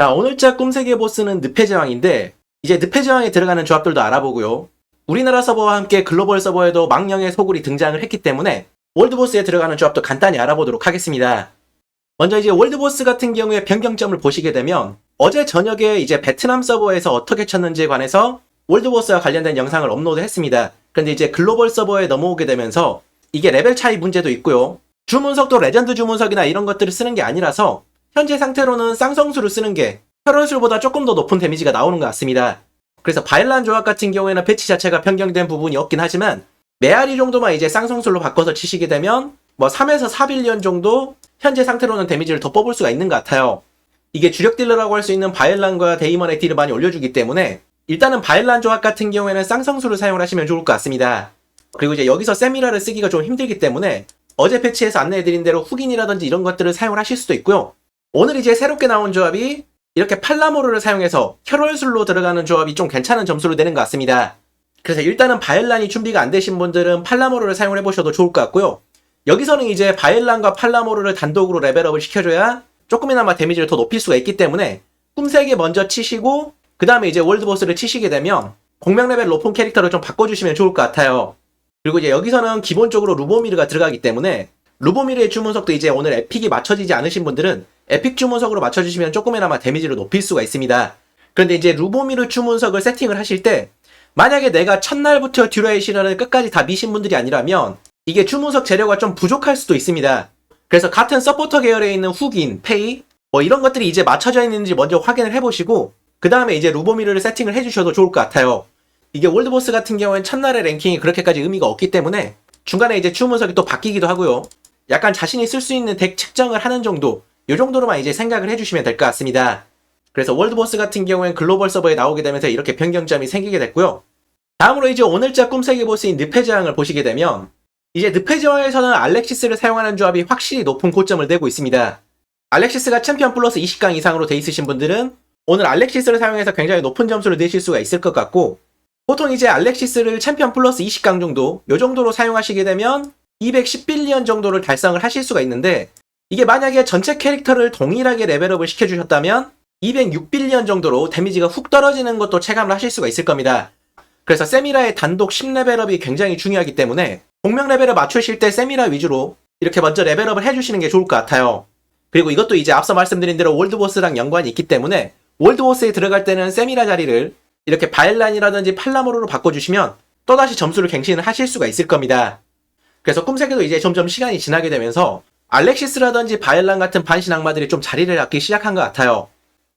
자, 오늘자 꿈세계 보스는 늪의 제왕인데 이제 늪의 제왕에 들어가는 조합들도 알아보고요. 우리나라 서버와 함께 글로벌 서버에도 망령의 소굴이 등장을 했기 때문에 월드보스에 들어가는 조합도 간단히 알아보도록 하겠습니다. 먼저 이제 월드보스 같은 경우에 변경점을 보시게 되면 어제 저녁에 이제 베트남 서버에서 어떻게 쳤는지에 관해서 월드보스와 관련된 영상을 업로드 했습니다. 그런데 이제 글로벌 서버에 넘어오게 되면서 이게 레벨 차이 문제도 있고요. 주문석도 레전드 주문석이나 이런 것들을 쓰는 게 아니라서 현재 상태로는 쌍성수를 쓰는 게 혈원술보다 조금 더 높은 데미지가 나오는 것 같습니다. 그래서 바일란 조합 같은 경우에는 배치 자체가 변경된 부분이 없긴 하지만 메아리 정도만 이제 쌍성술로 바꿔서 치시게 되면 뭐 3에서 4빌리언 정도 현재 상태로는 데미지를 더 뽑을 수가 있는 것 같아요. 이게 주력 딜러라고 할 수 있는 바일란과 데이먼의 딜을 많이 올려주기 때문에 일단은 바일란 조합 같은 경우에는 쌍성수를 사용을 하시면 좋을 것 같습니다. 그리고 이제 여기서 세미라를 쓰기가 좀 힘들기 때문에 어제 패치에서 안내해드린 대로 훅인이라든지 이런 것들을 사용을 하실 수도 있고요. 오늘 이제 새롭게 나온 조합이 이렇게 팔라모르를 사용해서 혈월술로 들어가는 조합이 좀 괜찮은 점수를 내는 것 같습니다. 그래서 일단은 바엘란이 준비가 안 되신 분들은 팔라모르를 사용을 해보셔도 좋을 것 같고요. 여기서는 이제 바엘란과 팔라모르를 단독으로 레벨업을 시켜줘야 조금이나마 데미지를 더 높일 수가 있기 때문에 꿈세개 먼저 치시고 그 다음에 이제 월드보스를 치시게 되면 공명 레벨 높은 캐릭터를 좀 바꿔주시면 좋을 것 같아요. 그리고 이제 여기서는 기본적으로 루보미르가 들어가기 때문에 루보미르의 주문석도 이제 오늘 에픽이 맞춰지지 않으신 분들은 에픽 주문석으로 맞춰주시면 조금이나마 데미지를 높일 수가 있습니다. 그런데 이제 루보미르 주문석을 세팅을 하실 때 만약에 내가 첫날부터 듀레이션을 끝까지 다 미신 분들이 아니라면 이게 주문석 재료가 좀 부족할 수도 있습니다. 그래서 같은 서포터 계열에 있는 훅인, 페이 뭐 이런 것들이 이제 맞춰져 있는지 먼저 확인을 해보시고 그 다음에 이제 루보미르를 세팅을 해주셔도 좋을 것 같아요. 이게 월드보스 같은 경우엔 첫날의 랭킹이 그렇게까지 의미가 없기 때문에 중간에 이제 주문석이 또 바뀌기도 하고요. 약간 자신이 쓸 수 있는 덱 측정을 하는 정도, 요 정도로만 이제 생각을 해주시면 될 것 같습니다. 그래서 월드보스 같은 경우엔 글로벌 서버에 나오게 되면서 이렇게 변경점이 생기게 됐고요. 다음으로 이제 오늘자 꿈세계 보스인 제왕을 보시게 되면 이제 늪의 제왕에서는 알렉시스를 사용하는 조합이 확실히 높은 고점을 내고 있습니다. 알렉시스가 챔피언 플러스 20강 이상으로 돼 있으신 분들은 오늘 알렉시스를 사용해서 굉장히 높은 점수를 내실 수가 있을 것 같고 보통 이제 알렉시스를 챔피언 플러스 20강 정도 요 정도로 사용하시게 되면 210빌리언 정도를 달성을 하실 수가 있는데 이게 만약에 전체 캐릭터를 동일하게 레벨업을 시켜주셨다면 206빌리언 정도로 데미지가 훅 떨어지는 것도 체감을 하실 수가 있을 겁니다. 그래서 세미라의 단독 10레벨업이 굉장히 중요하기 때문에 공명 레벨을 맞추실 때 세미라 위주로 이렇게 먼저 레벨업을 해주시는 게 좋을 것 같아요. 그리고 이것도 이제 앞서 말씀드린 대로 월드보스랑 연관이 있기 때문에 월드보스에 들어갈 때는 세미라 자리를 이렇게 바엘란이라든지 팔라모르로 바꿔주시면 또다시 점수를 갱신을 하실 수가 있을 겁니다. 그래서 꿈세계도 이제 점점 시간이 지나게 되면서 알렉시스라든지 바엘란 같은 반신 악마들이 좀 자리를 잡기 시작한 것 같아요.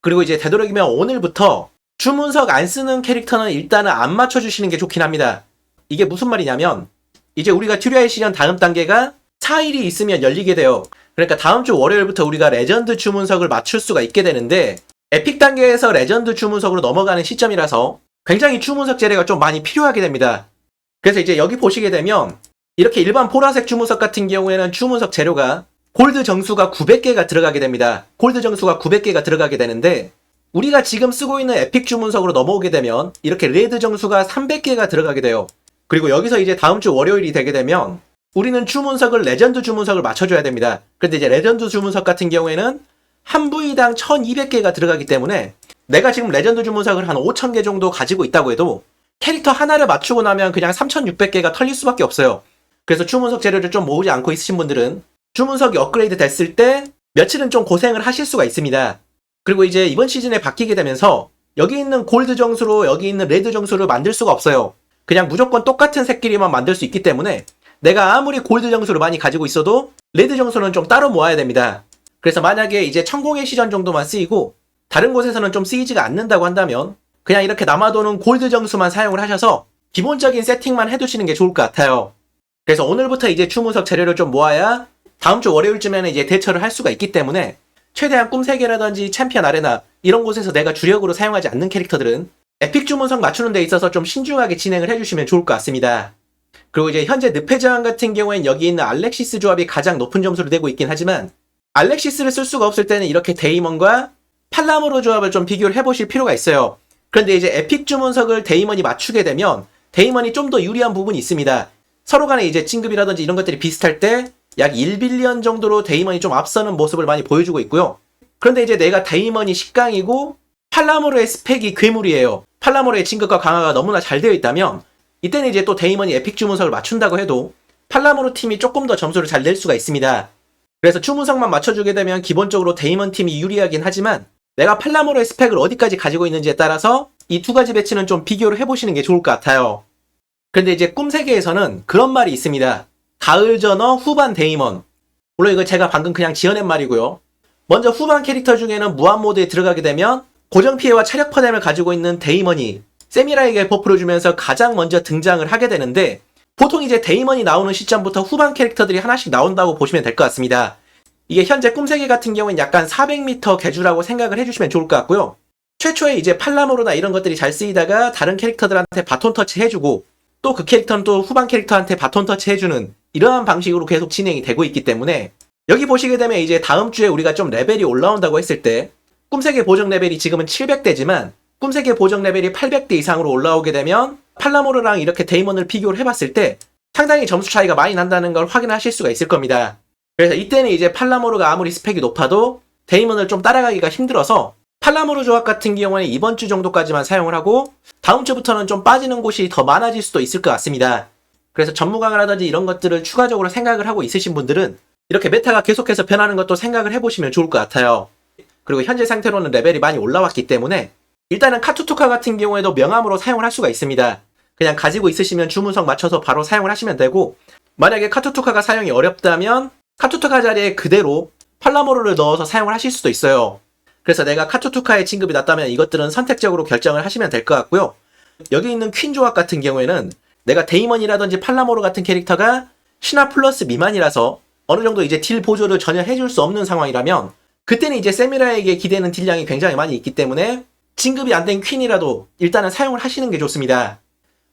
그리고 이제 되도록이면 오늘부터 주문석 안 쓰는 캐릭터는 일단은 안 맞춰주시는 게 좋긴 합니다. 이게 무슨 말이냐면 이제 우리가 튜리아의 시전 다음 단계가 4일이 있으면 열리게 돼요. 그러니까 다음 주 월요일부터 우리가 레전드 주문석을 맞출 수가 있게 되는데 에픽 단계에서 레전드 주문석으로 넘어가는 시점이라서 굉장히 주문석 재래가 좀 많이 필요하게 됩니다. 그래서 이제 여기 보시게 되면 이렇게 일반 보라색 주문석 같은 경우에는 주문석 재료가 골드 정수가 900개가 들어가게 됩니다. 골드 정수가 900개가 들어가게 되는데 우리가 지금 쓰고 있는 에픽 주문석으로 넘어오게 되면 이렇게 레드 정수가 300개가 들어가게 돼요. 그리고 여기서 이제 다음 주 월요일이 되게 되면 우리는 주문석을 레전드 주문석을 맞춰줘야 됩니다. 근데 이제 레전드 주문석 같은 경우에는 한 부위당 1200개가 들어가기 때문에 내가 지금 레전드 주문석을 한 5000개 정도 가지고 있다고 해도 캐릭터 하나를 맞추고 나면 그냥 3600개가 털릴 수밖에 없어요. 그래서 주문석 재료를 좀 모으지 않고 있으신 분들은 주문석이 업그레이드 됐을 때 며칠은 좀 고생을 하실 수가 있습니다. 그리고 이제 이번 시즌에 바뀌게 되면서 여기 있는 골드 정수로 여기 있는 레드 정수를 만들 수가 없어요. 그냥 무조건 똑같은 색끼리만 만들 수 있기 때문에 내가 아무리 골드 정수를 많이 가지고 있어도 레드 정수는 좀 따로 모아야 됩니다. 그래서 만약에 이제 천공의 시전 정도만 쓰이고 다른 곳에서는 좀 쓰이지가 않는다고 한다면 그냥 이렇게 남아도는 골드 정수만 사용을 하셔서 기본적인 세팅만 해두시는 게 좋을 것 같아요. 그래서 오늘부터 이제 추문석 재료를 좀 모아야 다음 주 월요일쯤에는 이제 대처를 할 수가 있기 때문에 최대한 꿈세계라든지 챔피언 아레나 이런 곳에서 내가 주력으로 사용하지 않는 캐릭터들은 에픽 주문석 맞추는 데 있어서 좀 신중하게 진행을 해주시면 좋을 것 같습니다. 그리고 이제 현재 제왕 같은 경우엔 여기 있는 알렉시스 조합이 가장 높은 점수를 내고 있긴 하지만 알렉시스를 쓸 수가 없을 때는 이렇게 데이먼과 팔라모로 조합을 좀 비교를 해보실 필요가 있어요. 그런데 이제 에픽 주문석을 데이먼이 맞추게 되면 데이먼이 좀 더 유리한 부분이 있습니다. 서로 간에 이제 진급이라든지 이런 것들이 비슷할 때 약 1빌리언 정도로 데이먼이 좀 앞서는 모습을 많이 보여주고 있고요. 그런데 이제 내가 데이먼이 10강이고 팔라모르의 스펙이 괴물이에요. 팔라모르의 진급과 강화가 너무나 잘 되어 있다면 이때는 이제 또 데이먼이 에픽 주문석을 맞춘다고 해도 팔라모르 팀이 조금 더 점수를 잘 낼 수가 있습니다. 그래서 주문석만 맞춰주게 되면 기본적으로 데이먼 팀이 유리하긴 하지만 내가 팔라모르의 스펙을 어디까지 가지고 있는지에 따라서 이 두 가지 배치는 좀 비교를 해보시는 게 좋을 것 같아요. 근데 이제 꿈세계에서는 그런 말이 있습니다. 가을 전어 후반 데이먼. 물론 이거 제가 방금 그냥 지어낸 말이고요. 먼저 후반 캐릭터 중에는 무한 모드에 들어가게 되면 고정 피해와 체력 퍼뎀을 가지고 있는 데이먼이 세미라에게 버프를 주면서 가장 먼저 등장을 하게 되는데 보통 이제 데이먼이 나오는 시점부터 후반 캐릭터들이 하나씩 나온다고 보시면 될 것 같습니다. 이게 현재 꿈세계 같은 경우는 약간 400m 개주라고 생각을 해주시면 좋을 것 같고요. 최초에 이제 팔라모르나 이런 것들이 잘 쓰이다가 다른 캐릭터들한테 바톤 터치 해주고 또 그 캐릭터는 또 후반 캐릭터한테 바톤 터치 해주는 이러한 방식으로 계속 진행이 되고 있기 때문에 여기 보시게 되면 이제 다음 주에 우리가 좀 레벨이 올라온다고 했을 때 꿈세계 보정 레벨이 지금은 700대지만 꿈세계 보정 레벨이 800대 이상으로 올라오게 되면 팔라모르랑 이렇게 데이먼을 비교를 해봤을 때 상당히 점수 차이가 많이 난다는 걸 확인하실 수가 있을 겁니다. 그래서 이때는 이제 팔라모르가 아무리 스펙이 높아도 데이먼을 좀 따라가기가 힘들어서 팔라모르 조합 같은 경우에는 이번 주 정도까지만 사용을 하고 다음 주부터는 좀 빠지는 곳이 더 많아질 수도 있을 것 같습니다. 그래서 전무강화라든지 이런 것들을 추가적으로 생각을 하고 있으신 분들은 이렇게 메타가 계속해서 변하는 것도 생각을 해보시면 좋을 것 같아요. 그리고 현재 상태로는 레벨이 많이 올라왔기 때문에 일단은 카투투카 같은 경우에도 명함으로 사용을 할 수가 있습니다. 그냥 가지고 있으시면 주문석 맞춰서 바로 사용을 하시면 되고 만약에 카투투카가 사용이 어렵다면 카투투카 자리에 그대로 팔라모르를 넣어서 사용을 하실 수도 있어요. 그래서 내가 카투투카의 진급이 낮다면 이것들은 선택적으로 결정을 하시면 될 것 같고요. 여기 있는 퀸 조합 같은 경우에는 내가 데이먼이라든지 팔라모르 같은 캐릭터가 신화 플러스 미만이라서 어느 정도 이제 딜 보조를 전혀 해줄 수 없는 상황이라면 그때는 이제 세미라에게 기대는 딜량이 굉장히 많이 있기 때문에 진급이 안 된 퀸이라도 일단은 사용을 하시는 게 좋습니다.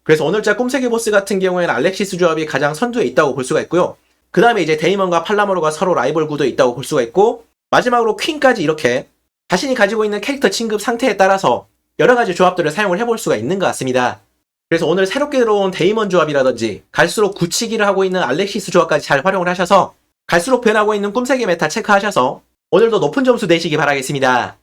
그래서 오늘자 꿈세계 보스 같은 경우에는 알렉시스 조합이 가장 선두에 있다고 볼 수가 있고요. 그 다음에 이제 데이먼과 팔라모르가 서로 라이벌 구도에 있다고 볼 수가 있고 마지막으로 퀸까지 이렇게 자신이 가지고 있는 캐릭터 진급 상태에 따라서 여러 가지 조합들을 사용을 해볼 수가 있는 것 같습니다. 그래서 오늘 새롭게 들어온 데이먼 조합이라든지 갈수록 굳히기를 하고 있는 알렉시스 조합까지 잘 활용을 하셔서 갈수록 변하고 있는 꿈세계 메타 체크하셔서 오늘도 높은 점수 내시기 바라겠습니다.